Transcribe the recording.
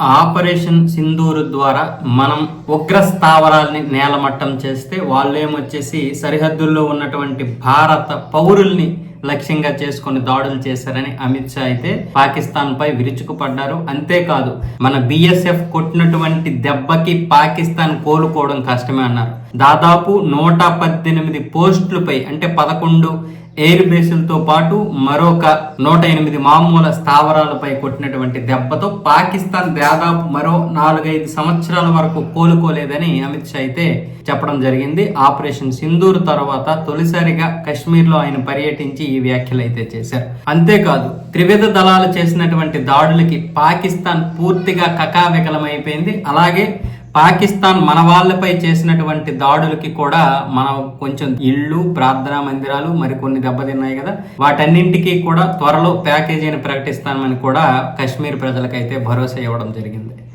Operation Sindoor ద్వారా మనం ఉగ్ర స్థావరాల్ని నేలమట్టం చేస్తే వాళ్ళేమొచ్చేసి సరిహద్దుల్లో ఉన్నటువంటి భారత పౌరుల్ని లక్ష్యంగా చేసుకొని దాడులు చేశారని అమిత్ షా అయితే పాకిస్తాన్ పై విరుచుకుపడ్డారు. అంతేకాదు మన బిఎస్ఎఫ్ కొట్టినటువంటి దెబ్బకి పాకిస్తాన్ కోలుకోవడం కష్టమే అన్నారు. దాదాపు నూట పద్దెనిమిది పోస్టులపై అంటే పదకొండు ఎయిర్ బేసులతో పాటు మరొక నూట ఎనిమిది మామూల స్థావరాలపై కొట్టినటువంటి దెబ్బతో పాకిస్తాన్ దాదాపు మరో నాలుగైదు సంవత్సరాల వరకు కోలుకోలేదని అమిత్ షా అయితే చెప్పడం జరిగింది. ఆపరేషన్ సింధూర్ తర్వాత తొలిసారిగా కశ్మీర్లో ఆయన పర్యటించి ఈ వ్యాఖ్యలు అయితే చేశారు. అంతేకాదు త్రివిధ దళాలు చేసినటువంటి దాడులకి పాకిస్తాన్ పూర్తిగా కకావికలమైపోయింది. అలాగే పాకిస్తాన్ మన వాళ్ళపై చేసినటువంటి దాడులకి కూడా మనం కొంచెం ఇళ్ళు ప్రార్థనా మందిరాలు మరికొన్ని దెబ్బతిన్నాయి కదా. వాటన్నింటికీ కూడా త్వరలో ప్యాకేజీని ప్రకటిస్తామని కూడా కశ్మీర్ ప్రజలకైతే భరోసా ఇవ్వడం జరిగింది.